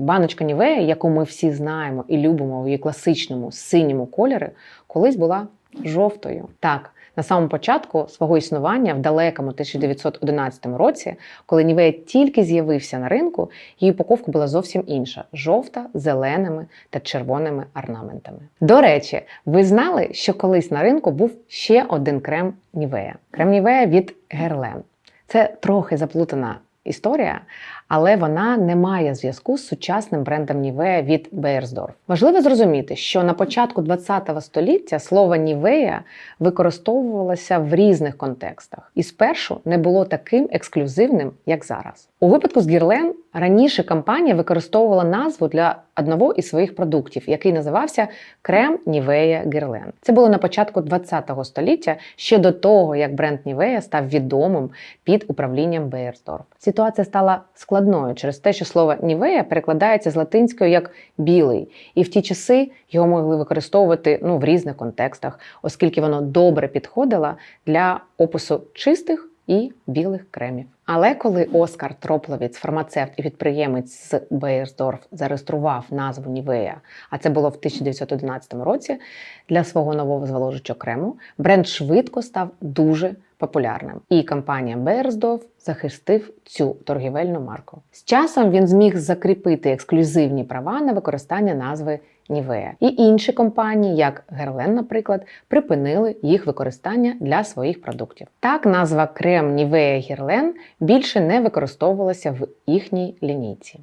Баночка Нівея, яку ми всі знаємо і любимо в її класичному синьому кольорі, колись була жовтою. Так, на самому початку свого існування, в далекому 1911 році, коли Нівея тільки з'явився на ринку, її упаковка була зовсім інша: жовта, зеленими та червоними орнаментами. До речі, ви знали, що колись на ринку був ще один крем Нівея? Крем Нівея від Герлен. Це трохи заплутана історія, але вона не має зв'язку з сучасним брендом Нівея від Бейерсдорф. Важливо зрозуміти, що на початку ХХ століття слово Нівея використовувалося в різних контекстах і спершу не було таким ексклюзивним, як зараз. У випадку з Гірлен раніше компанія використовувала назву для одного із своїх продуктів, який називався Крем Нівея Гірлен. Це було на початку ХХ століття, ще до того, як бренд Нівея став відомим під управлінням Бейерсдорф. Ситуація стала складною через те, що слово Нівея перекладається з латинською як білий, і в ті часи його могли використовувати ну, в різних контекстах, оскільки воно добре підходило для опису чистих і білих кремів. Але коли Оскар Тропловіц, фармацевт і підприємець з Бейерсдорф, зареєстрував назву Нівея, а це було в 1911 році, для свого нового зволожичого крему, бренд швидко став дуже популярним. І компанія Бейерсдорф захистив цю торгівельну марку. З часом він зміг закріпити ексклюзивні права на використання назви Нівея. І інші компанії, як Герлен, наприклад, припинили їх використання для своїх продуктів. Так, назва крем Нівея Герлен більше не використовувалася в їхній лінійці.